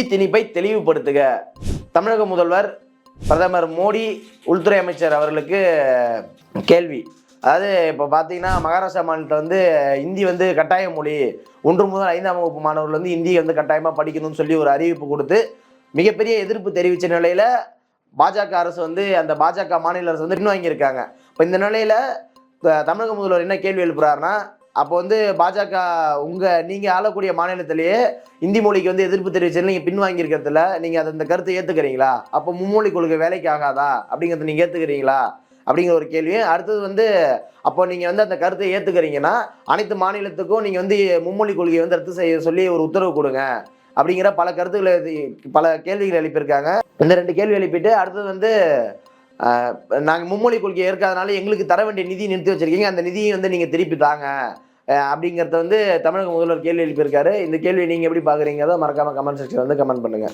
இந்தி திணிப்பை தெளிவுபடுத்துக. தமிழக முதல்வர் பிரதமர் மோடி உள்துறை அமைச்சர் அவர்களுக்கு கேள்வி. அதாவது இப்போ பார்த்தீங்கன்னா மகாராஷ்டிரா மாநிலத்தில் வந்து இந்தி வந்து கட்டாய மொழி. ஒன்று முதல் ஐந்தாம் வகுப்பு மாணவர்கள் வந்து இந்தியை வந்து கட்டாயமாக படிக்கணும்னு சொல்லி ஒரு அறிவிப்பு கொடுத்து மிகப்பெரிய எதிர்ப்பு தெரிவித்த நிலையில் பாஜக அரசு வந்து அந்த பாஜக மாநில அரசு வந்து பின்வாங்கியிருக்காங்க. இப்போ இந்த நிலையில் தமிழக முதல்வர் என்ன கேள்வி எழுப்புறாருன்னா அப்போ வந்து பாஜக உங்கள் நீங்கள் ஆளக்கூடிய மாநிலத்திலேயே இந்தி மொழிக்கு வந்து எதிர்ப்பு தெரிவிச்சு நீங்கள் பின்வாங்கியிருக்கிறதுல நீங்கள் அதை அந்த கருத்தை ஏற்றுக்கிறீங்களா அப்போ மும்மொழி கொள்கை வேலைக்கு ஆகாதா? அப்படிங்கிறத நீங்கள் ஏற்றுக்கிறீங்களா அப்படிங்கிற ஒரு கேள்வி அடுத்தது வந்து அப்போ நீங்கள் வந்து அந்த கருத்தை ஏற்றுக்கிறீங்கன்னா அனைத்து மாநிலத்துக்கும் நீங்கள் வந்து மும்மொழி கொள்கையை வந்து ரத்து செய்ய சொல்லி ஒரு உத்தரவு கொடுங்க. அப்படிங்கிற பல கருத்துக்களை பல கேள்விகள் எழுப்பியிருக்காங்க. இந்த ரெண்டு கேள்வி எழுப்பிட்டு அடுத்தது வந்து நாங்கள் மும்மொழி கொள்கையை ஏற்காதனால எங்களுக்கு தர வேண்டிய நிதி நிறுத்தி வச்சுருக்கீங்க. அந்த நிதியை வந்து நீங்கள் திருப்பி தாங்க. அப்படிங்கிறத வந்து தமிழக முதல்வர் கேள்வி எழுப்பியிருக்காரு இந்த கேள்வி நீங்கள் எப்படி பார்க்குறீங்க? அதை மறக்காம கமெண்ட் செக்ஷன் வந்து கமெண்ட் பண்ணுங்கள்